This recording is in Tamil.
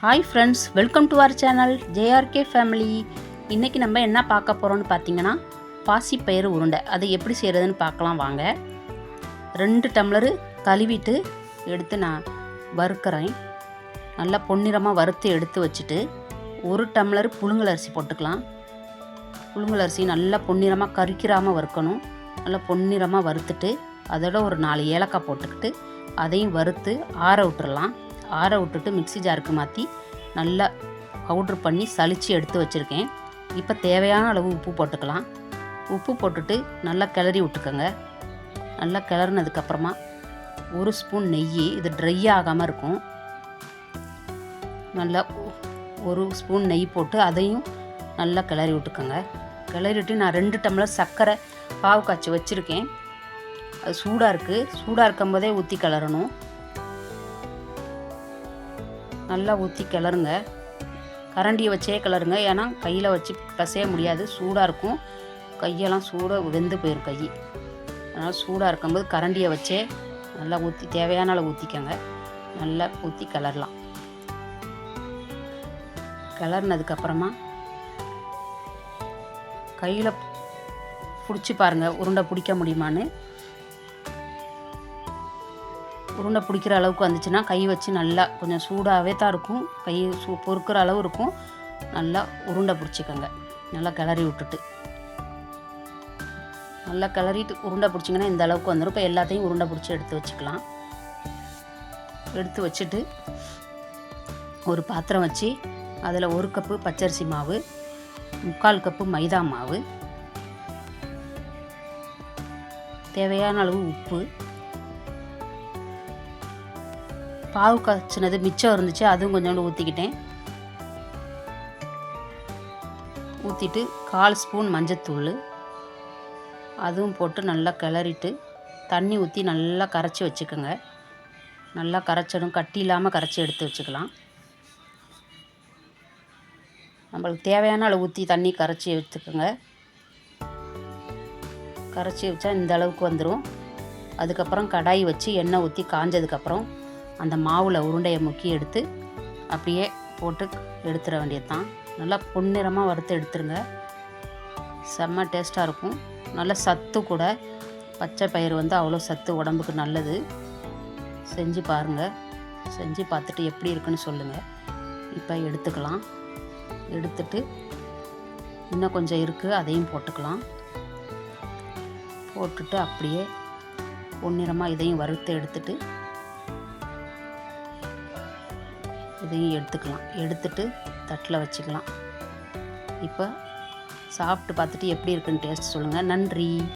Hi friends welcome to our channel JRK family இன்றைக்கி நம்ம என்ன பார்க்க போகிறோம்னு பார்த்தீங்கன்னா பாசிப்பயிறு உருண்டை. அதை எப்படி செய்கிறதுன்னு பார்க்கலாம் வாங்க. ரெண்டு டம்ளரு கழுவிட்டு எடுத்து நான் வறுக்கிறேன். நல்லா பொன்னிறமாக வறுத்து எடுத்து வச்சுட்டு ஒரு டம்ளர் புழுங்கலரிசி போட்டுக்கலாம். புழுங்கலரிசி நல்லா பொன்னிறமாக கறிக்கிறாமல் வறுக்கணும். நல்லா பொன்னிறமாக வறுத்துட்டு அதோட ஒரு நாலு ஏலக்காய் போட்டுக்கிட்டு அதையும் வறுத்து ஆற விட்டுறலாம். ஆற விட்டுட்டு மிக்ஸி ஜாருக்கு மாற்றி நல்லா பவுட்ரு பண்ணி சளிச்சு எடுத்து வச்சுருக்கேன். இப்போ தேவையான அளவு உப்பு போட்டுக்கலாம். உப்பு போட்டுட்டு நல்லா கிளறி விட்டுக்கோங்க. நல்லா கிளறினதுக்கப்புறமா ஒரு ஸ்பூன் நெய் இது ட்ரை ஆகாமல் இருக்கும். நல்லா ஒரு ஸ்பூன் நெய் போட்டு அதையும் நல்லா கிளறி விட்டுக்கோங்க. கிளறிட்டு நான் ரெண்டு டம்ளர் சர்க்கரை பாவு காய்ச்சி வச்சுருக்கேன். அது சூடாக இருக்குது சூடாக இருக்கும்போதே ஊற்றி கிளறணும். நல்லா ஊற்றி கிளறுங்க. கரண்டியை வச்சே கிளறுங்க. ஏன்னா கையில் வச்சு பசைய முடியாது. சூடாக இருக்கும். கையெல்லாம் சூடாக வெந்து போயிடும் கை. அதனால் சூடாக இருக்கும்போது கரண்டியை வச்சே நல்லா ஊற்றி தேவையான அளவு ஊற்றிக்கோங்க நல்லா ஊற்றி கிளறலாம். கிளறினதுக்கப்புறமா கையில் பிடிச்சி பாருங்கள் உருண்டை பிடிக்க முடியுமான்னு. உருண்டை பிடிக்கிற அளவுக்கு வந்துச்சுன்னா கை வச்சு நல்லா கொஞ்சம் சூடாகவே தான் இருக்கும். கை சூ பொறுக்கிற அளவு இருக்கும். நல்லா உருண்டை பிடிச்சிக்கோங்க. நல்லா கிளறி விட்டுட்டு. நல்லா கிளறிட்டு உருண்டை பிடிச்சிங்கன்னா இந்த அளவுக்கு வந்துடும் இப்போ எல்லாத்தையும் உருண்டை பிடிச்சி எடுத்து வச்சுக்கலாம். எடுத்து வச்சுட்டு ஒரு பாத்திரம் வச்சு அதில் ஒரு கப்பு பச்சரிசி மாவு முக்கால் கப்பு மைதா மாவு தேவையான அளவு உப்பு பாவு காய்ச்சினது மிச்சம் இருந்துச்சு அதுவும் கொஞ்சோண்டு ஊற்றிக்கிட்டேன் ஊற்றிட்டு கால் ஸ்பூன் மஞ்சத்தூள் அதுவும் போட்டு நல்லா கிளறிட்டு தண்ணி ஊற்றி நல்லா கரைச்சி வச்சுக்கோங்க. நல்லா கரைச்சிடும் கட்டி இல்லாமல் கரைச்சி எடுத்து வச்சுக்கலாம். நம்மளுக்கு தேவையான அளவு ஊற்றி தண்ணி கரைச்சி எடுத்துக்கோங்க. கரைச்சி வச்சா இந்த அளவுக்கு வந்துடும் அதுக்கப்புறம் கடாய் வச்சு எண்ணெய் ஊற்றி காஞ்சதுக்கப்புறம் அந்த மாவில் உருண்டையை முக்கி எடுத்து அப்படியே போட்டு எடுத்துட வேண்டியது தான் நல்லா பொன்னிறமாக வறுத்து எடுத்துருங்க. செம்ம டேஸ்ட்டாக இருக்கும். நல்ல சத்து கூட. பச்சை பயிர் வந்து அவ்வளோ சத்து உடம்புக்கு நல்லது. செஞ்சு பாருங்கள் செஞ்சு பார்த்துட்டு எப்படி இருக்குன்னு சொல்லுங்கள் இப்போ எடுத்துக்கலாம். எடுத்துட்டு இன்னும் கொஞ்சம் இருக்குது அதையும் போட்டுக்கலாம். போட்டுட்டு அப்படியே பொன்னிறமாக இதையும் வறுத்து எடுத்துட்டு இதையும் எடுத்துக்கலாம். எடுத்துட்டு தட்டில் வச்சுக்கலாம். இப்போ சாப்பிட்டு பார்த்துட்டு எப்படி இருக்குன்னு டேஸ்ட் சொல்லுங்கள் நன்றி.